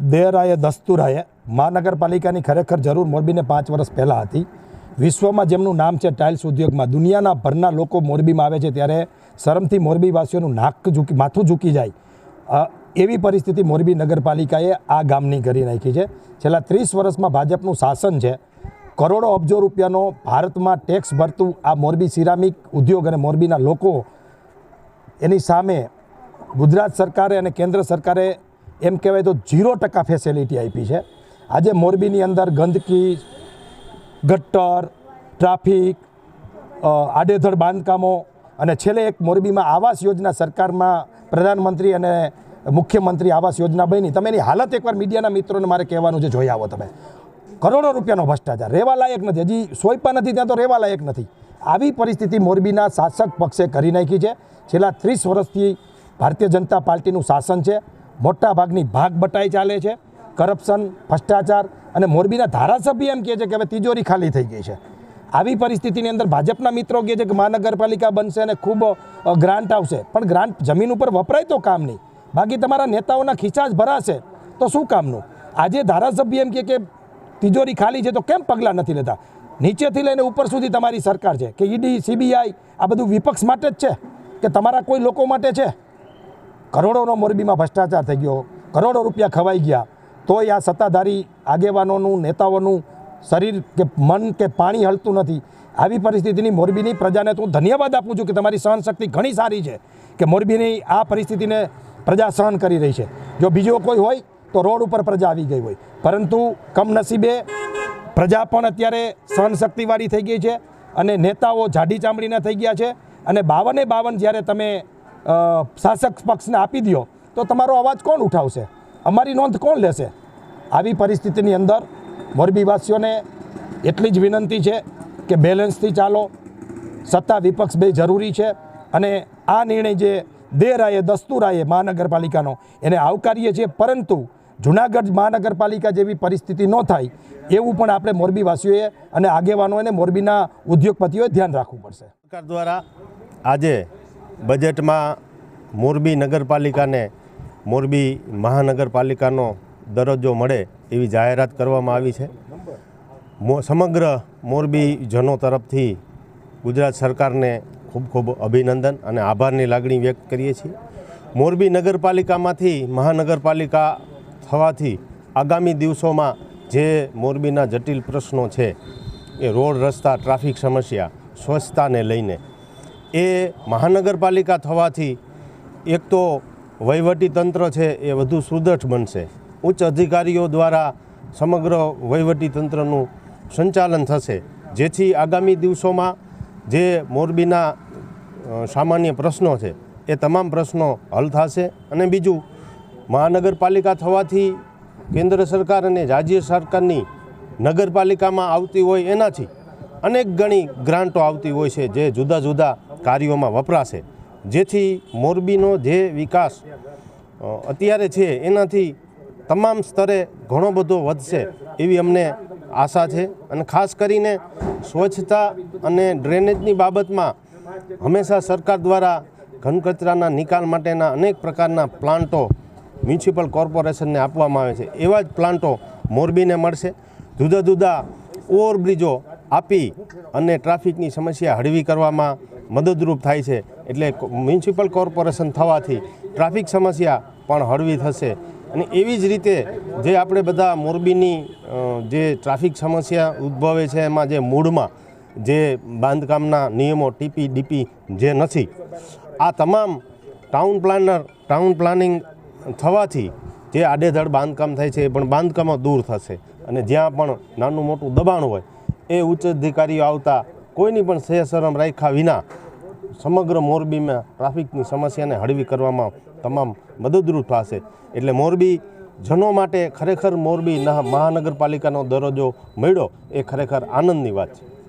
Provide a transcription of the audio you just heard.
દેરાએ દસ્તુરાએ મહાનગરપાલિકાની ખરેખર જરૂર મોરબીને પાંચ વર્ષ પહેલાં હતી. વિશ્વમાં જેમનું નામ છે ટાઇલ્સ ઉદ્યોગમાં, દુનિયાના ભરના લોકો મોરબીમાં આવે છે ત્યારે શરમથી મોરબીવાસીઓનું નાક ઝૂકી, માથું ઝૂકી જાય. એવી પરિસ્થિતિ મોરબી નગરપાલિકાએ આ ગામની કરી નાખી છે. છેલ્લા ત્રીસ વર્ષમાં ભાજપનું શાસન છે. કરોડો અબજો રૂપિયાનો ભારતમાં ટેક્સ ભરતું આ મોરબી સિરામિક ઉદ્યોગ અને મોરબીના લોકો એની સામે ગુજરાત સરકારે અને કેન્દ્ર સરકારે એમ કહેવાય તો ઝીરો ટકા ફેસિલિટી આપી છે. આજે મોરબીની અંદર ગંદકી, ગટ્ટર, ટ્રાફિક આડેધડ બાંધકામો અને છેલ્લે એક મોરબીમાં આવાસ યોજના સરકારમાં પ્રધાનમંત્રી અને મુખ્યમંત્રી આવાસ યોજના બની. તમે એની હાલત એકવાર મીડિયાના મિત્રોને મારે કહેવાનું છે, જોઈ આવો તમે. કરોડો રૂપિયાનો ભ્રષ્ટાચાર. રહેવા લાયક નથી. હજી સોયપા નથી, ત્યાં તો રહેવા લાયક નથી. આવી પરિસ્થિતિ મોરબીના શાસક પક્ષે કરી નાખી છે. છેલ્લા ત્રીસ વર્ષથી ભારતીય જનતા પાર્ટીનું શાસન છે. મોટા ભાગની ભાગ બટાઈ ચાલે છે, કરપ્શન, ભ્રષ્ટાચાર અને મોરબીના ધારાસભ્ય એમ કહે છે કે હવે તિજોરી ખાલી થઈ ગઈ છે. આવી પરિસ્થિતિની અંદર ભાજપના મિત્રો કહે છે કે મહાનગરપાલિકા બનશે અને ખૂબ ગ્રાન્ટ આવશે. પણ ગ્રાન્ટ જમીન ઉપર વપરાય તો કામ નહીં. બાકી તમારા નેતાઓના ખિસ્સા જ ભરાશે તો શું કામનું? આજે ધારાસભ્ય એમ કહે કે તિજોરી ખાલી છે તો કેમ પગલાં નથી લેતા? નીચેથી લઈને ઉપર સુધી તમારી સરકાર છે કે ઈડી, સીબીઆઈ આ બધું વિપક્ષ માટે જ છે? કે તમારા કોઈ લોકો માટે છે? કરોડોનો મોરબીમાં ભ્રષ્ટાચાર થઈ ગયો, કરોડો રૂપિયા ખવાઈ ગયા, તોય આ સત્તાધારી આગેવાનોનું, નેતાઓનું શરીર કે મન કે પાણી હલતું નથી. આવી પરિસ્થિતિની મોરબીની પ્રજાને તો હું ધન્યવાદ આપું છું કે તમારી સહનશક્તિ ઘણી સારી છે કે મોરબીની આ પરિસ્થિતિને પ્રજા સહન કરી રહી છે. જો બીજો કોઈ હોય, તો રોડ ઉપર પ્રજા આવી ગઈ હોય. પરંતુ કમનસીબે પ્રજા પણ અત્યારે સહનશક્તિવાળી થઈ ગઈ છે અને નેતાઓ જાડી ચામડીના થઈ ગયા છે અને બાવને બાવન જ્યારે તમે શાસક પક્ષને આપી દો તો તમારો અવાજ કોણ ઉઠાવશે? અમારી નોંધ કોણ લેશે? આવી પરિસ્થિતિની અંદર મોરબીવાસીઓને એટલી જ વિનંતી છે કે બેલેન્સથી ચાલો. સત્તા વિપક્ષ બે જરૂરી છે અને આ નિર્ણય જે દેરાએ દસ્તુરાએ મહાનગરપાલિકાનો, એને આવકારીએ છીએ. પરંતુ જુનાગઢ મહાનગરપાલિકા જેવી પરિસ્થિતિ ન થાય એવું પણ આપણે મોરબીવાસીઓએ અને આગેવાનો અને મોરબીના ઉદ્યોગપતિઓએ ધ્યાન રાખવું પડશે. સરકાર દ્વારા આજે બજેટમાં મોરબી નગરપાલિકાને મોરબી મહાનગરપાલિકાનો દરજ્જો મળે એવી જાહેરાત કરવામાં આવી છે. સમગ્ર મોરબી જનો તરફથી ગુજરાત સરકારને ખૂબ ખૂબ અભિનંદન અને આભારની લાગણી વ્યક્ત કરીએ છીએ. મોરબી નગરપાલિકામાંથી મહાનગરપાલિકા થવાથી આગામી દિવસોમાં જે મોરબીના જટિલ પ્રશ્નો છે, એ રોડ રસ્તા, ટ્રાફિક સમસ્યા, સ્વચ્છતાને લઈને એ મહાનગરપાલિકા થવાથી એક તો વહીવટી તંત્ર છે, એ વધુ સુદૃઢ બનશે. ઉચ્ચ અધિકારીઓ દ્વારા સમગ્ર વહીવટી તંત્રનું સંચાલન થશે. જેથી આગામી દિવસોમાં જે મોરબીના સામાન્ય પ્રશ્નો છે, એ તમામ પ્રશ્નો હલ થશે. અને બીજું, મહાનગરપાલિકા થવાથી કેન્દ્ર સરકાર અને રાજ્ય સરકારની નગરપાલિકામાં આવતી હોય એનાથી અનેક ગણી ગ્રાન્ટો આવતી હોય છે, જે જુદા જુદા કાર્યોમાં વપરાશે. જેથી મોરબીનો જે વિકાસ અત્યારે છે, એનાથી તમામ સ્તરે ઘણો બધો વધશે એવી અમને આશા છે. અને ખાસ કરીને સ્વચ્છતા અને ડ્રેનેજની બાબતમાં હંમેશા સરકાર દ્વારા ઘન કચરાના નિકાલ માટેના અનેક પ્રકારના પ્લાન્ટો મ્યુનિસિપલ કોર્પોરેશનને આપવામાં આવે છે. એવા જ પ્લાન્ટો મોરબીને મળશે. જુદા જુદા ઓવરબ્રિજો આપી અને ટ્રાફિકની સમસ્યા હળવી કરવામાં મદદરૂપ થાય છે એટલે મ્યુનિસિપલ કોર્પોરેશન થવાથી ટ્રાફિક સમસ્યા પણ હળવી થશે. અને એવી જ રીતે જે આપણે બધા મોરબીની જે ટ્રાફિક સમસ્યા ઉદ્ભવે છે એમાં જે મૂળમાં જે બાંધકામના નિયમો ટીપી ડીપી જે નથી, આ તમામ ટાઉન પ્લાનર, ટાઉન પ્લાનિંગ થવાથી જે આડેધડ બાંધકામ થાય છે એ પણ બાંધકામો દૂર થશે. અને જ્યાં પણ નાનું મોટું દબાણ હોય, એ ઉચ્ચ અધિકારીઓ આવતા કોઈની પણ સહેશરમ રાખ્યા વિના સમગ્ર મોરબીમાં ટ્રાફિકની સમસ્યાને હળવી કરવામાં તમામ મદદરૂપ થશે. એટલે મોરબી જનો માટે ખરેખર મોરબી મહાનગરપાલિકાનો દરજ્જો મળ્યો, એ ખરેખર આનંદની વાત છે.